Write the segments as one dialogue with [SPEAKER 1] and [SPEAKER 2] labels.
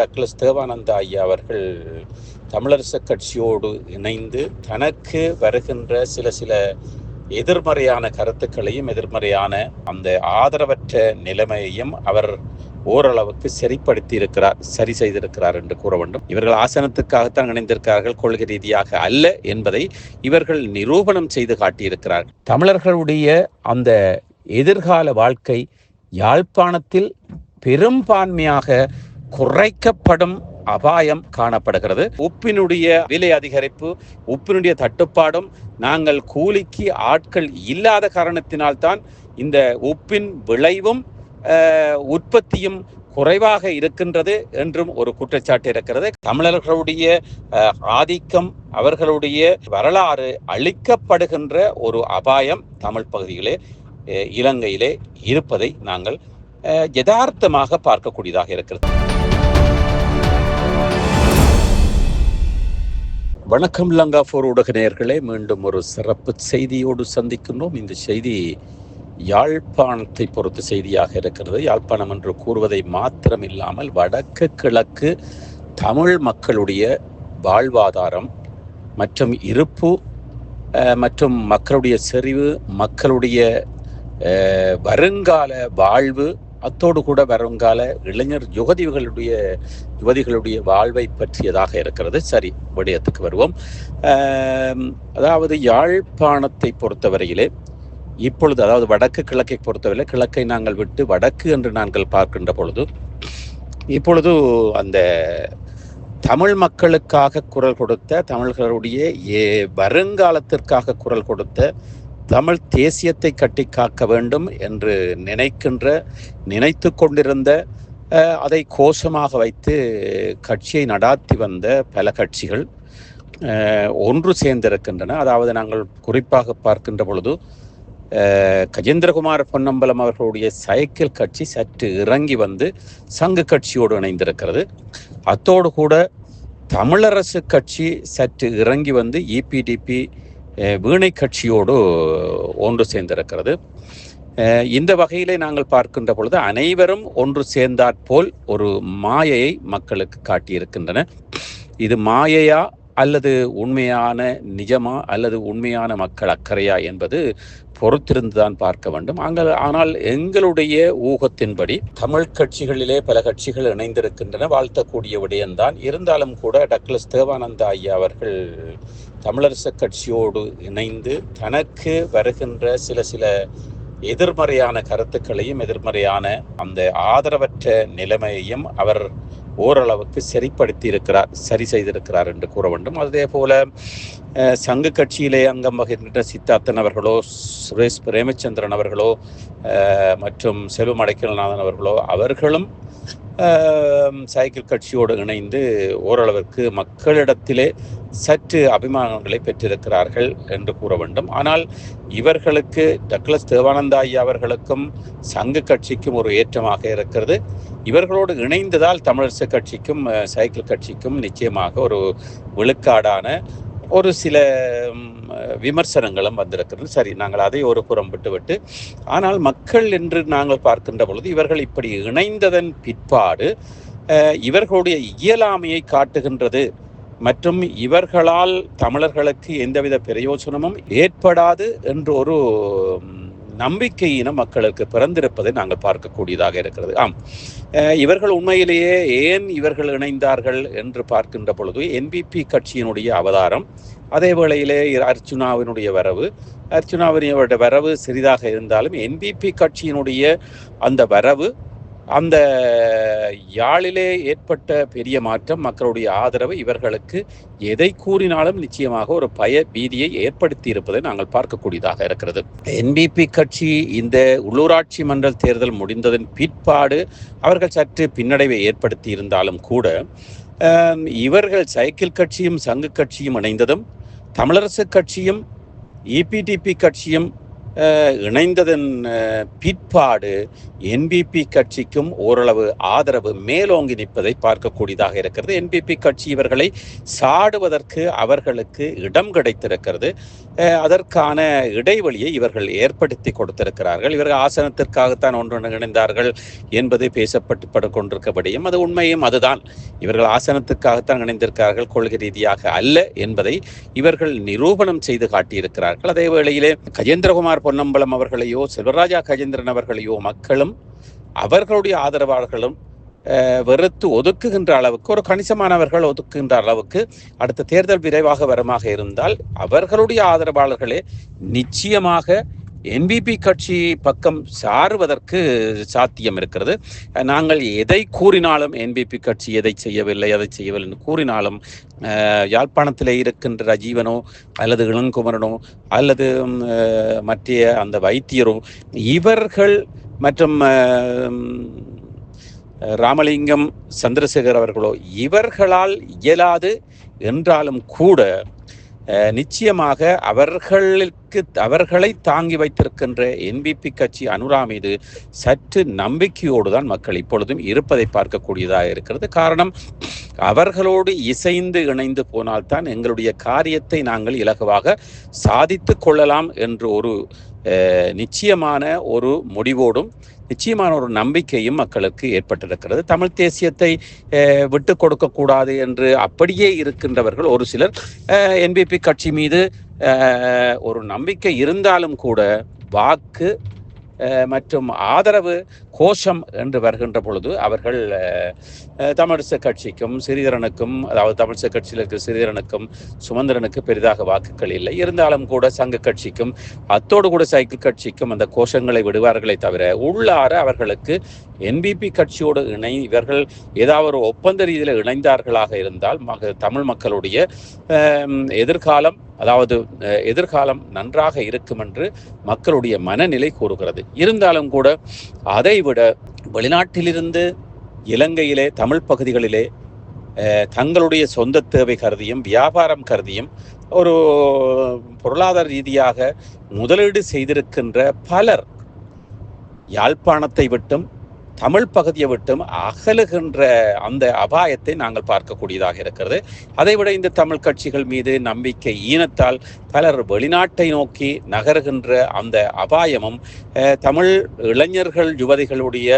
[SPEAKER 1] Douglas Devananda ஐயா அவர்கள் தமிழரசு கட்சியோடு இணைந்து தனக்கு வருகின்ற சில சில எதிர்மறையான கருத்துக்களையும் எதிர்மறையான அந்த ஆதரவற்ற நிலைமையையும் அவர் ஓரளவுக்கு சரிப்படுத்தி இருக்கிறார் சரி செய்திருக்கிறார் என்று கூற வேண்டும் இவர்கள் ஆசனத்துக்காகத்தான் இணைந்திருக்கிறார்கள் கொள்கை ரீதியாக அல்ல என்பதை இவர்கள் நிரூபணம் செய்து காட்டியிருக்கிறார்கள் தமிழர்களுடைய அந்த எதிர்கால வாழ்க்கை யாழ்ப்பாணத்தில் பெரும்பான்மையாக குறைக்கப்படும் அபாயம் காணப்படுகிறது உப்பினுடைய விலை அதிகரிப்பு உப்பினுடைய தட்டுப்பாடும் நாங்கள் கூலிக்கு ஆட்கள் இல்லாத காரணத்தினால்தான் இந்த உப்பின் விளைவும் உற்பத்தியும் குறைவாக இருக்கின்றது என்றும் ஒரு குற்றச்சாட்டு இருக்கிறது தமிழர்களுடைய ஆதிக்கம் அவர்களுடைய வரலாறு அளிக்கப்படுகின்ற ஒரு அபாயம் தமிழ் பகுதியிலே இலங்கையிலே இருப்பதை நாங்கள் யதார்த்தமாக பார்க்கக்கூடியதாக இருக்கிறது வணக்கம் லங்கா போர் ஊடக நேர்களே மீண்டும் ஒரு சிறப்பு செய்தியோடு சந்திக்கின்றோம் இந்த செய்தி யாழ்ப்பாணத்தை பொறுத்த செய்தியாக இருக்கிறது யாழ்ப்பாணம் என்று கூறுவதை மாத்திரம் இல்லாமல் வடக்கு கிழக்கு தமிழ் மக்களுடைய வாழ்வாதாரம் மற்றும் இருப்பு மற்றும் மக்களுடைய செறிவு மக்களுடைய வருங்கால வாழ்வு அத்தோடு கூட வருங்கால இளைஞர் யுகதிகளுடைய யுவதிகளுடைய வாழ்வை பற்றியதாக இருக்கிறது சரி விடயத்துக்கு வருவோம் அதாவது யாழ்ப்பாணத்தை பொறுத்தவரையிலே இப்பொழுது அதாவது வடக்கு கிழக்கை பொறுத்தவரையில் கிழக்கை நாங்கள் விட்டு வடக்கு என்று நாங்கள் பார்க்கின்ற பொழுது இப்பொழுது அந்த தமிழ் மக்களுக்காக குரல் கொடுத்த தமிழர்களுடைய வருங்காலத்திற்காக குரல் கொடுத்த தமிழ் தேசியத்தை கட்டி காக்க வேண்டும் என்று நினைக்கின்ற நினைத்து கொண்டிருந்த அதை கோஷமாக வைத்து கட்சியை நடாத்தி வந்த பல கட்சிகள் ஒன்று சேர்ந்திருக்கின்றன அதாவது நாங்கள் குறிப்பாக பார்க்கின்ற பொழுது கஜேந்திரகுமார் பொன்னம்பலம் அவர்களுடைய சைக்கிள் கட்சி சற்று இறங்கி வந்து சங்கு கட்சியோடு இணைந்திருக்கிறது அத்தோடு கூட தமிழரசு கட்சி சற்று இறங்கி வந்து இபிடிபி வீணை கட்சியோடு ஒன்று சேர்ந்திருக்கிறது இந்த வகையிலே நாங்கள் பார்க்கின்ற பொழுது அனைவரும் ஒன்று சேர்ந்தாற்போல் ஒரு மாயையை மக்களுக்கு காட்டியிருக்கின்றன இது மாயையா அல்லது உண்மையான நிஜமா அல்லது உண்மையான மக்கள் அக்கறையா என்பது பொறுத்திருந்துதான் பார்க்க வேண்டும் அங்கே ஆனால் எங்களுடைய ஊகத்தின்படி தமிழ் கட்சிகளிலே பல கட்சிகள் இணைந்திருக்கின்றன வாழ்த்தக்கூடிய விடயம்தான் இருந்தாலும் கூட டக்ளஸ் தேவானந்த ஐயா அவர்கள் தமிழரசு கட்சியோடு இணைந்து தனக்கு வருகின்ற சில சில எதிர்மறையான கருத்துக்களையும் எதிர்மறையான அந்த ஆதரவற்ற நிலைமையையும் அவர் ஓரளவுக்கு சரிப்படுத்தி இருக்கிறார் சரி செய்திருக்கிறார் என்று கூற வேண்டும் அதே போல சங்க கட்சியிலே அங்கம் வகிக்கின்ற சித்தார்த்தன் அவர்களோ சுரேஷ் பிரேமச்சந்திரன் அவர்களோ மற்றும் செல்வமடைக்கல்நாதன் அவர்களோ அவர்களும் சைக்கிள் கட்சியோடு இணைந்து ஓரளவிற்கு மக்களிடத்திலே சற்று அபிமானங்களை பெற்றிருக்கிறார்கள் என்று கூற வேண்டும் ஆனால் இவர்களுக்கு டக்ளஸ் தேவானந்தா ஐயா அவர்களுக்கும் சங்க கட்சிக்கும் ஒரு ஏற்றமாக இருக்கிறது இவர்களோடு இணைந்ததால் தமிழரசு கட்சிக்கும் சைக்கிள் கட்சிக்கும் நிச்சயமாக ஒரு விழுக்காடான ஒரு சில விமர்சனங்களும் வந்திருக்கிறது சரி நாங்கள் அதை ஒரு புறம் விட்டுவிட்டு ஆனால் மக்கள் என்று நாங்கள் பார்க்கின்ற பொழுது இவர்கள் இப்படி இணைந்ததன் பிற்பாடு இவர்களுடைய இயலாமையை காட்டுகின்றது மற்றும் இவர்களால் தமிழர்களுக்கு எந்தவித பிரயோஜனமும் ஏற்படாது என்று ஒரு நம்பிக்கையின மக்களுக்கு பிறந்திருப்பதை நாங்கள் பார்க்கக்கூடியதாக இருக்கிறது ஆம் இவர்கள் உண்மையிலேயே ஏன் இவர்கள் இணைந்தார்கள் என்று பார்க்கின்ற பொழுது என்பிபி கட்சியினுடைய அவதாரம் அதே வேளையிலே அர்ச்சுனாவினுடைய வரவு அர்ச்சுனாவினுடைய வரவு சிறிதாக இருந்தாலும் என்பிபி கட்சியினுடைய அந்த வரவு அந்த யாழிலே ஏற்பட்ட பெரிய மாற்றம் மக்களுடைய ஆதரவு இவர்களுக்கு எதை கூறினாலும் நிச்சயமாக ஒரு பய பீதியை ஏற்படுத்தி இருப்பதை நாங்கள் பார்க்கக்கூடியதாக இருக்கிறது என்பிபி கட்சி இந்த உள்ளூராட்சி மன்றல் தேர்தல் முடிந்ததன் பிற்பாடு அவர்கள் சற்று பின்னடைவை ஏற்படுத்தி இருந்தாலும் கூட இவர்கள் சைக்கிள் கட்சியும் சங்கு கட்சியும் இணைந்ததும் தமிழரசு கட்சியும் இபிடிபி e கட்சியும் இணைந்ததன் பிற்பாடு என்பிபி கட்சிக்கும் ஓரளவு ஆதரவு மேலோங்கி நிற்பதை பார்க்கக்கூடியதாக இருக்கிறது என்பிபி கட்சி இவர்களை சாடுவதற்கு அவர்களுக்கு இடம் கிடைத்திருக்கிறது அதற்கான இடைவெளியை இவர்கள் ஏற்படுத்தி கொடுத்திருக்கிறார்கள் இவர்கள் ஆசனத்திற்காகத்தான் ஒன்று இணைந்தார்கள் என்பது பேசப்பட்டு கொண்டிருக்கபடியும் அது உண்மையும் அதுதான் இவர்கள் ஆசனத்துக்காகத்தான் இணைந்திருக்கிறார்கள் கொள்கை ரீதியாக அல்ல என்பதை இவர்கள் நிரூபணம் செய்து காட்டியிருக்கிறார்கள் அதே வேளையிலே கஜேந்திரகுமார் பொன்னம்பலம் அவர்களையோ செல்வராஜா கஜேந்திரன் அவர்களையோ மக்களும் அவர்களுடைய ஆதரவாளர்களும் வெறுத்து ஒதுக்குகின்ற அளவுக்கு ஒரு கணிசமானவர்கள் ஒதுக்குகின்ற அளவுக்கு அடுத்த தேர்தல் விரைவாக வரமாக இருந்தால் அவர்களுடைய ஆதரவாளர்களே நிச்சயமாக என்பிபி கட்சி பக்கம் சாருவதற்கு சாத்தியம் இருக்கிறது நாங்கள் எதை கூறினாலும் என்பிபி கட்சி எதை செய்யவில்லை எதை செய்யவில்லை என்று கூறினாலும் யாழ்ப்பாணத்தில் இருக்கின்ற ரஜீவனோ அல்லது இளங்குமரனோ அல்லது மற்ற அந்த வைத்தியரோ இவர்கள் மற்றும் ராமலிங்கம் சந்திரசேகர் அவர்களோ இவர்களால் இயலாது என்றாலும் கூட நிச்சயமாக அவர்களுக்கு அவர்களை தாங்கி வைத்திருக்கின்ற என்பிபி கட்சி அனுரா மீது சற்று நம்பிக்கையோடு தான் மக்கள் இப்பொழுதும் இருப்பதை பார்க்கக்கூடியதாக இருக்கிறது காரணம் அவர்களோடு இசைந்து இணைந்து போனால்தான் எங்களுடைய காரியத்தை நாங்கள் இலகுவாக சாதித்து கொள்ளலாம் என்று ஒரு நிச்சயமான ஒரு முடிவோடும் நிச்சயமான ஒரு நம்பிக்கையும் மக்களுக்கு ஏற்பட்டிருக்கிறது தமிழ் தேசியத்தை விட்டு கொடுக்கக்கூடாது என்று அப்படியே இருக்கின்றவர்கள் ஒரு சிலர் என்பிபி கட்சி மீது ஒரு நம்பிக்கை இருந்தாலும் கூட வாக்கு மற்றும் ஆதரவு கோஷம் என்று வருகின்ற பொழுது அவர்கள் தமிழிச கட்சிக்கும் சிறிதரனுக்கும் அதாவது தமிழிச கட்சியில் இருக்கிற சிறிதரனுக்கும் சுமந்திரனுக்கு பெரிதாக வாக்குகள் இல்லை இருந்தாலும் கூட சங்க கட்சிக்கும் அத்தோடு கூட சைக்கிள் கட்சிக்கும் அந்த கோஷங்களை விடுவார்களே தவிர உள்ளார அவர்களுக்கு என்பிபி கட்சியோடு இணை இவர்கள் ஏதாவது ஒரு ஒப்பந்த ரீதியில் இணைந்தார்களாக இருந்தால் தமிழ் மக்களுடைய எதிர்காலம் அதாவது எதிர்காலம் நன்றாக இருக்கும் என்று மக்களுடைய மனநிலை கூறுகிறது இருந்தாலும் கூட அதை இதை விட வெளிநாட்டிலிருந்து இலங்கையிலே தமிழ் பகுதிகளிலே தங்களுடைய சொந்த தேவை கருதியும் வியாபாரம் கருதியும் ஒரு பொருளாதார ரீதியாக முதலீடு செய்திருக்கின்ற பலர் யாழ்ப்பாணத்தை விட்டும் தமிழ் பகுதியை விட்டும் அகலுகின்ற அந்த அபாயத்தை நாங்கள் பார்க்கக்கூடியதாக இருக்கிறது அதைவிட இந்த தமிழ் கட்சிகள் மீது நம்பிக்கை ஈனத்தால் பலர் வெளிநாட்டை நோக்கி நகருகின்ற அந்த அபாயமும் தமிழ் இளைஞர்கள் யுவதிகளுடைய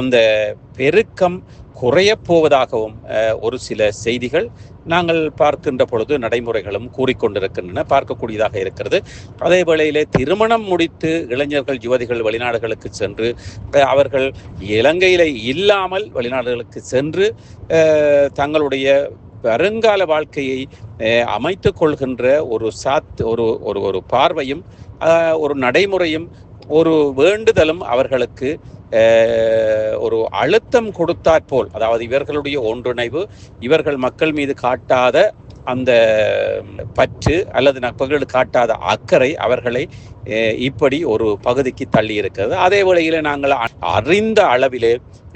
[SPEAKER 1] அந்த பெருக்கம் குறையப் போவதாகவும் ஒரு சில செய்திகள் நாங்கள் பார்க்கின்ற பொழுது நடைமுறைகளும் கூறிக்கொண்டிருக்கின்றன பார்க்கக்கூடியதாக இருக்கிறது அதே வேளையிலே திருமணம் முடித்து இளைஞர்கள் யுவதிகள் வெளிநாடுகளுக்கு சென்று அவர்கள் இலங்கையில் இல்லாமல் வெளிநாடுகளுக்கு சென்று தங்களுடைய வருங்கால வாழ்க்கையை அமைத்து கொள்கின்ற ஒரு சாத் ஒரு ஒரு ஒரு பார்வையும் ஒரு நடைமுறையும் ஒரு வேண்டுதலும் அவர்களுக்கு ஒரு அழுத்தம் கொடுத்தாற்போல் அதாவது இவர்களுடைய ஒன்றிணைவு இவர்கள் மக்கள் மீது காட்டாத அந்த பற்று அல்லது நட்பர்கள் காட்டாத அக்கறை அவர்களை இப்படி ஒரு பகுதிக்கு தள்ளி இருக்கிறது அதே வேளையில் நாங்கள் அறிந்த அளவிலே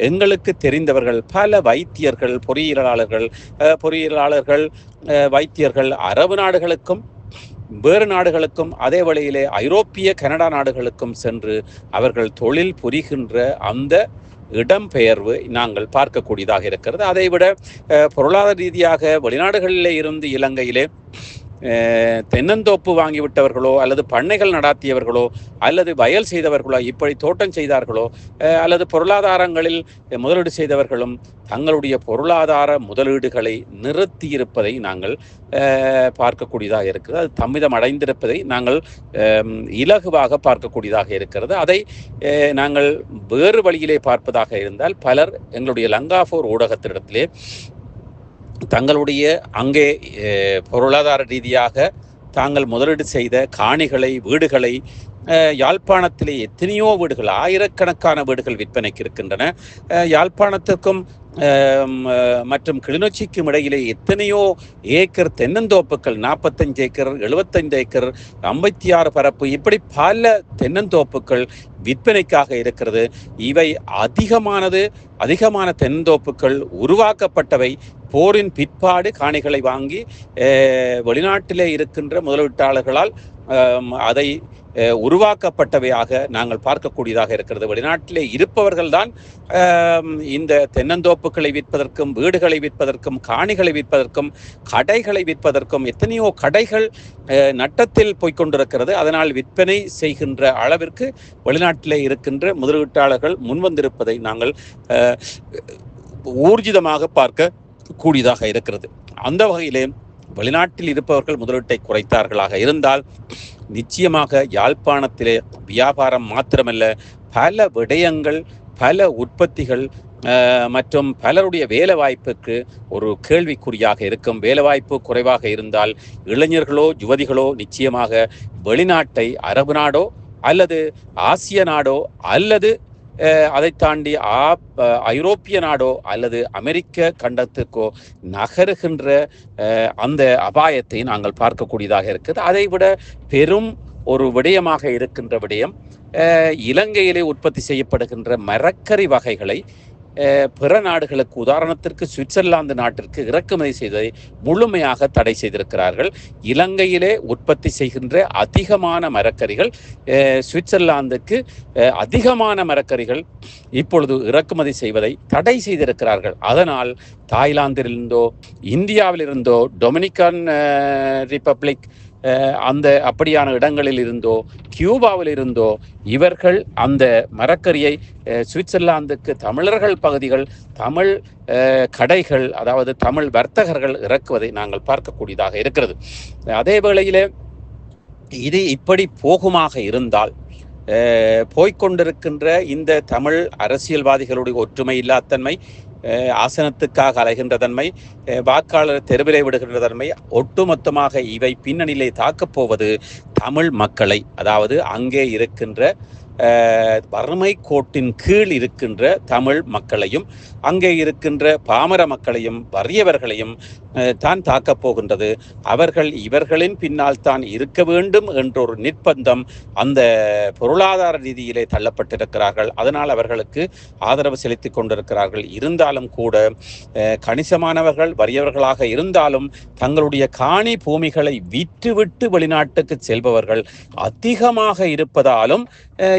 [SPEAKER 1] எங்களுக்கு தெரிந்தவர்கள் பல வைத்தியர்கள் பொறியியலாளர்கள் பொறியியலாளர்கள் வைத்தியர்கள் அரபு நாடுகளுக்கும் வேறு நாடுகளுக்கும் அதே வழியிலே ஐரோப்பிய கனடா நாடுகளுக்கும் சென்று அவர்கள் தொழில் புரிகின்ற அந்த இடம்பெயர்வு நாங்கள் பார்க்கக்கூடியதாக இருக்கிறது அதைவிட பொருளாதார ரீதியாக வெளிநாடுகளிலே இருந்து இலங்கையிலே தென்னந்தோப்பு வாங்கிவிட்டவர்களோ அல்லது பண்ணைகள் நடாத்தியவர்களோ அல்லது வயல் செய்தவர்களோ இப்படி தோட்டம் செய்தார்களோ அல்லது பொருளாதாரங்களில் முதலீடு செய்தவர்களும் தங்களுடைய பொருளாதார முதலீடுகளை நிறுத்தியிருப்பதை நாங்கள் பார்க்கக்கூடியதாக இருக்கிறது அது தம்மிதம் அடைந்திருப்பதை நாங்கள் இலகுவாக பார்க்கக்கூடியதாக இருக்கிறது அதை நாங்கள் வேறு வழியிலே பார்ப்பதாக இருந்தால் பலர் எங்களுடைய லங்காஃபோர் ஊடகத்திடத்திலே தங்களுடைய அங்கே பொருளாதார ரீதியாக தாங்கள் முதலீடு செய்த காணிகளை வீடுகளை யாழ்ப்பாணத்திலே எத்தனையோ வீடுகள் ஆயிரக்கணக்கான வீடுகள் விற்பனைக்கு இருக்கின்றன யாழ்ப்பாணத்துக்கும் மற்றும் கிளிநொச்சிக்கும் இடையிலே எத்தனையோ ஏக்கர் தென்னந்தோப்புகள் நாற்பத்தஞ்சு ஏக்கர் எழுபத்தஞ்சு ஏக்கர் ஐம்பத்தி ஆறு பரப்பு இப்படி பல தென்னந்தோப்புகள் விற்பனைக்காக இருக்கிறது இவை அதிகமானது அதிகமான தென்னந்தோப்புகள் உருவாக்கப்பட்டவை போரின் பிற்பாடு காணிகளை வாங்கி வெளிநாட்டிலே இருக்கின்ற முதலீட்டாளர்களால் அதை உருவாக்கப்பட்டவையாக நாங்கள் பார்க்கக்கூடியதாக இருக்கிறது வெளிநாட்டிலே இருப்பவர்கள்தான் இந்த தென்னந்தோப்புகளை விற்பதற்கும் வீடுகளை விற்பதற்கும் காணிகளை விற்பதற்கும் கடைகளை விற்பதற்கும் எத்தனையோ கடைகள் நட்டத்தில் போய்கொண்டிருக்கிறது அதனால் விற்பனை செய்கின்ற அளவிற்கு வெளிநாட்டிலே இருக்கின்ற முதலீட்டாளர்கள் முன்வந்திருப்பதை நாங்கள் ஊர்ஜிதமாக பார்க்க கூடியதாக இருக்கிறது அந்த வகையிலே வெளிநாட்டில் இருப்பவர்கள் முதலீட்டை குறைத்தார்களாக இருந்தால் நிச்சயமாக யாழ்ப்பாணத்திலே வியாபாரம் மாத்திரமல்ல பல விடயங்கள் பல உற்பத்திகள் மற்றும் பலருடைய வேலைவாய்ப்புக்கு ஒரு கேள்விக்குறியாக இருக்கும் வேலைவாய்ப்பு குறைவாக இருந்தால் இளைஞர்களோ யுவதிகளோ நிச்சயமாக வெளிநாட்டை அரபு நாடோ அல்லது ஆசிய நாடோ அல்லது அதை தாண்டி ஐரோப்பிய நாடோ அல்லது அமெரிக்க கண்டத்துக்கோ நகருகின்ற அந்த அபாயத்தை நாங்கள் பார்க்கக்கூடியதாக இருக்குது அதை விட பெரும் ஒரு விடயமாக இருக்கின்ற விடயம் இலங்கையிலே உற்பத்தி செய்யப்படுகின்ற மரக்கறி வகைகளை பிற நாடுகளுக்கு உதாரணத்திற்கு சுவிட்சர்லாந்து நாட்டிற்கு இறக்குமதி செய்ததை முழுமையாக தடை செய்திருக்கிறார்கள் இலங்கையிலே உற்பத்தி செய்கின்ற அதிகமான மரக்கறிகள் சுவிட்சர்லாந்துக்கு அதிகமான மரக்கறிகள் இப்பொழுது இறக்குமதி செய்வதை தடை செய்திருக்கிறார்கள் அதனால் தாய்லாந்திலிருந்தோ இந்தியாவிலிருந்தோ டொமினிக்கன் ரிப்பப்ளிக் அந்த அப்படியான இடங்களில் இருந்தோ கியூபாவில் இருந்தோ இவர்கள் அந்த மரக்கரியை சுவிட்சர்லாந்துக்கு தமிழர்கள் பகுதிகள் தமிழ் கடைகள் அதாவது தமிழ் வர்த்தகர்கள் இறக்குவதை நாங்கள் பார்க்கக்கூடியதாக இருக்கிறது அதே வேளையில் இது இப்படி போகுமாக இருந்தால் போய்கொண்டிருக்கின்ற இந்த தமிழ் அரசியல்வாதிகளுடைய ஒற்றுமை இல்லாதன்மை ஆசனத்துக்காக அலைகின்ற தன்மை வாக்காளர் தெருவிலை விடுகின்ற தன்மை ஒட்டுமொத்தமாக இவை பின்னணியிலே தாக்கப் போவது தமிழ் மக்களை அதாவது அங்கே இருக்கின்ற வறுமை கோட்டின் கீழ் இருக்கின்ற தமிழ் மக்களையும் அங்கே இருக்கின்ற பாமர மக்களையும் வறியவர்களையும் தான் தாக்கப் போகின்றது அவர்கள் இவர்களின் பின்னால் தான் இருக்க வேண்டும் என்ற ஒரு நிர்பந்தம் அந்த பொருளாதார ரீதியிலே தள்ளப்பட்டிருக்கிறார்கள் அதனால் அவர்களுக்கு ஆதரவு செலுத்தி கொண்டிருக்கிறார்கள் இருந்தாலும் கூட கணிசமானவர்கள் வறியவர்களாக இருந்தாலும் தங்களுடைய காணி பூமிகளை விற்றுவிட்டு வெளிநாட்டுக்கு செல்பவர்கள் இருப்பவர்கள் அதிகமாக இருப்பதாலும்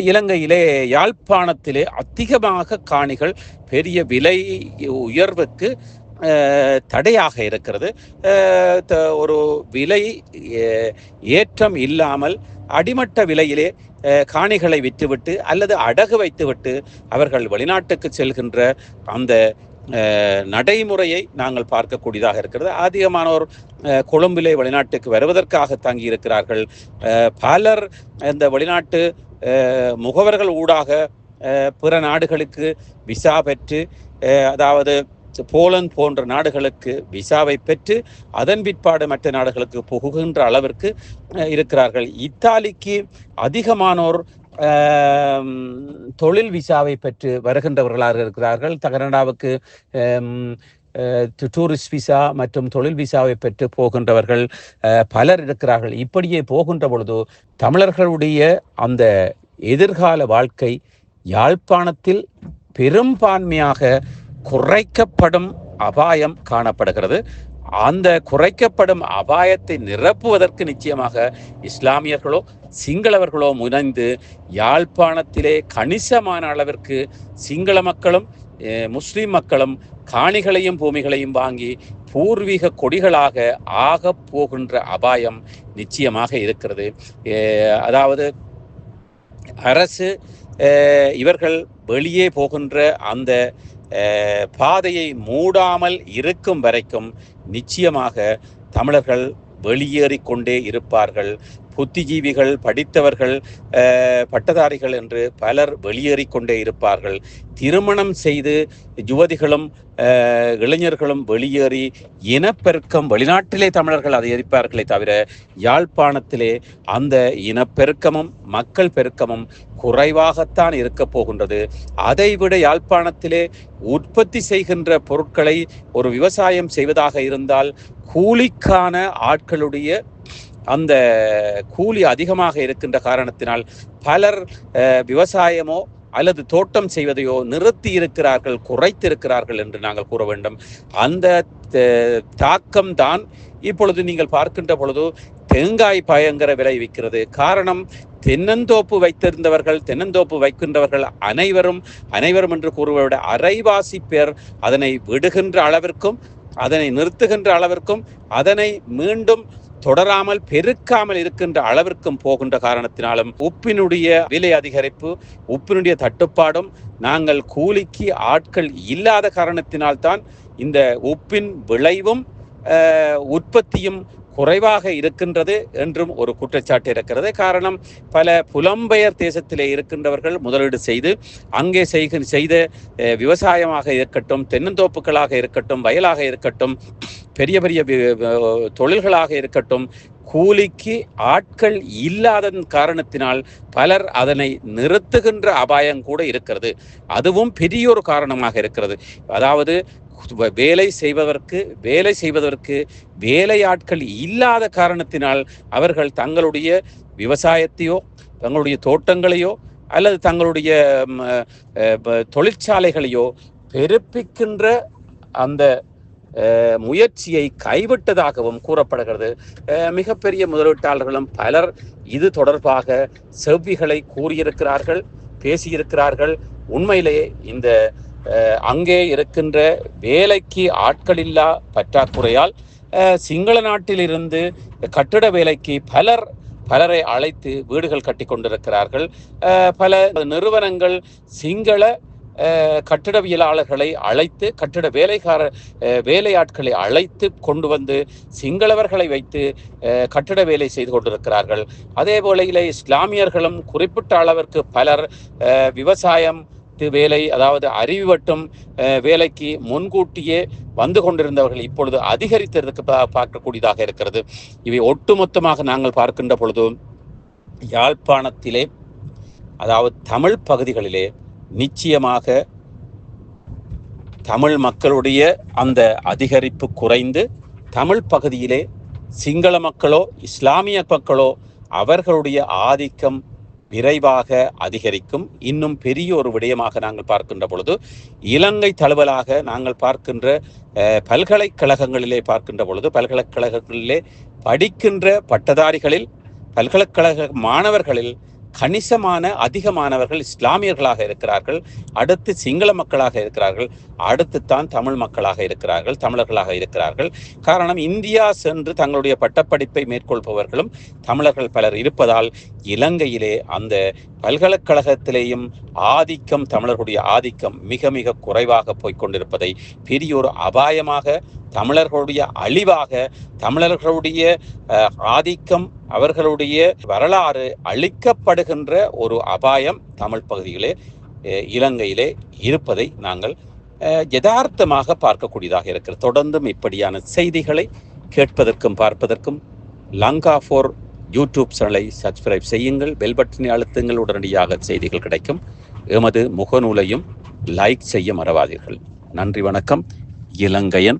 [SPEAKER 1] இலங்கையிலே யாழ்ப்பாணத்திலே அதிகமாக காணிகள் பெரிய விலை உயர்வுக்கு தடையாக இருக்கிறது ஒரு விலை ஏற்றம் இல்லாமல் அடிமட்ட விலையிலே காணிகளை விற்றுவிட்டு அல்லது அடகு வைத்துவிட்டு அவர்கள் வெளிநாட்டுக்கு செல்கின்ற அந்த நடைமுறையை நாங்கள் பார்க்கக்கூடியதாக இருக்கிறது அதிகமானோர் கொழும்பிலே வெளிநாட்டுக்கு வருவதற்காக தங்கியிருக்கிறார்கள் பலர் இந்த வெளிநாட்டு முகவர்கள் ஊடாக பிற நாடுகளுக்கு விசா பெற்று அதாவது போலந்து போன்ற நாடுகளுக்கு விசாவை பெற்று அதன் பிற்பாடு மற்ற நாடுகளுக்கு புகுகின்ற அளவிற்கு இருக்கிறார்கள் இத்தாலிக்கு அதிகமானோர் தொழில் விசாவை பெற்று வருகின்றவர்களாக இருக்கிறார்கள் தகனடாவுக்கு டூரிஸ்ட் விசா மற்றும் தொழில் விசாவை பெற்று போகின்றவர்கள் பலர் இருக்கிறார்கள் இப்படியே போகின்ற பொழுது தமிழர்களுடைய அந்த எதிர்கால வாழ்க்கை யாழ்ப்பாணத்தில் பெரும்பான்மையாக குறைக்கப்படும் அபாயம் காணப்படுகிறது அந்த குறைக்கப்படும் அபாயத்தை நிரப்புவதற்கு நிச்சயமாக இஸ்லாமியர்களோ சிங்களவர்களோ முனைந்து யாழ்ப்பாணத்திலே கணிசமான அளவிற்கு சிங்கள மக்களும் முஸ்லீம் மக்களும் காணிகளையும் பூமிகளையும் வாங்கி பூர்வீக கொடிகளாக ஆக போகின்ற அபாயம் நிச்சயமாக இருக்கிறது அதாவது அரசு இவர்கள் வெளியே போகின்ற அந்த பாதையை மூடாமல் இருக்கும் வரைக்கும் நிச்சயமாக தமிழர்கள் வெளியேறிக்கொண்டே இருப்பார்கள் புத்திஜீவிகள் படித்தவர்கள் பட்டதாரிகள் என்று பலர் வெளியேறி கொண்டே இருப்பார்கள் திருமணம் செய்து யுவதிகளும் இளைஞர்களும் வெளியேறி இனப்பெருக்கம் வெளிநாட்டிலே தமிழர்கள் அதை எரிப்பார்களே தவிர யாழ்ப்பாணத்திலே அந்த இனப்பெருக்கமும் மக்கள் பெருக்கமும் குறைவாகத்தான் இருக்க போகின்றது அதைவிட யாழ்ப்பாணத்திலே உற்பத்தி செய்கின்ற பொருட்களை ஒரு விவசாயம் செய்வதாக இருந்தால் கூலிக்கான ஆட்களுடைய அந்த கூலி அதிகமாக இருக்கின்ற காரணத்தினால் பலர் விவசாயமோ அல்லது தோட்டம் செய்வதையோ நிறுத்தி இருக்கிறார்கள் குறைத்திருக்கிறார்கள் என்று நாங்கள் கூற வேண்டும் அந்த தாக்கம் தான் இப்பொழுது நீங்கள் பார்க்கின்ற பொழுது தேங்காய் பயங்கர விலை விற்கிறது காரணம் தென்னந்தோப்பு வைத்திருந்தவர்கள் தென்னந்தோப்பு வைக்கின்றவர்கள் அனைவரும் அனைவரும் என்று கூறுவதை அரைவாசி பேர் அதனை விடுகின்ற அளவிற்கும் அதனை நிறுத்துகின்ற அளவிற்கும் அதனை மீண்டும் தொடராமல் பெருக்காமல் இருக்கின்ற அளவிற்கும் போகின்ற காரணத்தினாலும் உப்பினுடைய விலை அதிகரிப்பு உப்பினுடைய தட்டுப்பாடும் நாங்கள் கூலிக்கு ஆட்கள் இல்லாத காரணத்தினால்தான் இந்த உப்பின் விளைவும் உற்பத்தியும் குறைவாக இருக்கின்றது என்றும் ஒரு குற்றச்சாட்டு இருக்கிறது காரணம் பல புலம்பெயர் தேசத்திலே இருக்கின்றவர்கள் முதலீடு செய்து அங்கே செய்க செய்த விவசாயமாக இருக்கட்டும் தென்னந்தோப்புகளாக இருக்கட்டும் வயலாக இருக்கட்டும் பெரிய பெரிய தொழில்களாக இருக்கட்டும் கூலிக்கு ஆட்கள் இல்லாதன் காரணத்தினால் பலர் அதனை நிறுத்துகின்ற அபாயம் கூட இருக்கிறது அதுவும் பெரிய ஒரு காரணமாக இருக்கிறது அதாவது வேலை செய்பவர்க்கு வேலை செய்வதற்கு வேலையாட்கள் இல்லாத காரணத்தினால் அவர்கள் தங்களுடைய விவசாயத்தையோ தங்களுடைய தோட்டங்களையோ அல்லது தங்களுடைய தொழிற்சாலைகளையோ பெருப்பிக்கின்ற அந்த முயற்சியை கைவிட்டதாகவும் கூறப்படுகிறது மிகப்பெரிய முதலீட்டாளர்களும் பலர் இது தொடர்பாக செவ்விகளை கூறியிருக்கிறார்கள் பேசியிருக்கிறார்கள் உண்மையிலேயே இந்த அங்கே இருக்கின்ற வேலைக்கு ஆட்கள் இல்லா பற்றாக்குறையால் சிங்கள நாட்டிலிருந்து கட்டிட வேலைக்கு பலர் பலரை அழைத்து வீடுகள் கட்டி கொண்டிருக்கிறார்கள் பல நிறுவனங்கள் சிங்கள கட்டிடவியலாளர்களை அழைத்து கட்டிட வேலைக்கார வேலையாட்களை அழைத்து கொண்டு வந்து சிங்களவர்களை வைத்து கட்டிட வேலை செய்து கொண்டிருக்கிறார்கள் அதே போல இஸ்லாமியர்களும் குறிப்பிட்ட அளவிற்கு பலர் விவசாயம் வீட்டு வேலை அதாவது அறிவு வட்டும் வேலைக்கு முன்கூட்டியே வந்து கொண்டிருந்தவர்கள் இப்பொழுது அதிகரித்ததற்கு பார்க்கக்கூடியதாக இருக்கிறது இவை ஒட்டுமொத்தமாக நாங்கள் பார்க்கின்ற பொழுது யாழ்ப்பாணத்திலே அதாவது தமிழ் பகுதிகளிலே நிச்சயமாக தமிழ் மக்களுடைய அந்த அதிகரிப்பு குறைந்து தமிழ் பகுதியிலே சிங்கள மக்களோ இஸ்லாமிய மக்களோ அவர்களுடைய ஆதிக்கம் விரைவாக அதிகரிக்கும் இன்னும் பெரிய ஒரு விடயமாக நாங்கள் பார்க்கின்ற பொழுது இலங்கை தழுவலாக நாங்கள் பார்க்கின்ற பல்கலைக்கழகங்களிலே பார்க்கின்ற பொழுது பல்கலைக்கழகங்களிலே படிக்கின்ற பட்டதாரிகளில் பல்கலைக்கழக மாணவர்களில் கணிசமான அதிகமானவர்கள் இஸ்லாமியர்களாக இருக்கிறார்கள் அடுத்து சிங்கள மக்களாக இருக்கிறார்கள் அடுத்து தான் தமிழ் மக்களாக இருக்கிறார்கள் தமிழர்களாக இருக்கிறார்கள் காரணம் இந்தியா சென்று தங்களுடைய பட்டப்படிப்பை மேற்கொள்பவர்களும் தமிழர்கள் பலர் இருப்பதால் இலங்கையிலே அந்த பல்கலைக்கழகத்திலேயும் ஆதிக்கம் தமிழர்களுடைய ஆதிக்கம் மிக மிக குறைவாக போய்க் கொண்டிருப்பதை பெரிய ஒரு அபாயமாக தமிழர்களுடைய அழிவாக தமிழர்களுடைய ஆதிக்கம் அவர்களுடைய வரலாறு அழிக்கப்படுகின்ற ஒரு அபாயம் தமிழ் பகுதியிலே இலங்கையிலே இருப்பதை நாங்கள் யதார்த்தமாக பார்க்கக்கூடியதாக இருக்கிறது தொடர்ந்தும் இப்படியான செய்திகளை கேட்பதற்கும் பார்ப்பதற்கும் லங்கா ஃபோர் யூடியூப் சேனலை சப்ஸ்கிரைப் செய்யுங்கள் பெல் பட்டனை அழுத்துங்கள் உடனடியாக செய்திகள் கிடைக்கும் எமது முகநூலையும் லைக் செய்ய மறவாதீர்கள் நன்றி வணக்கம் இலங்கையன்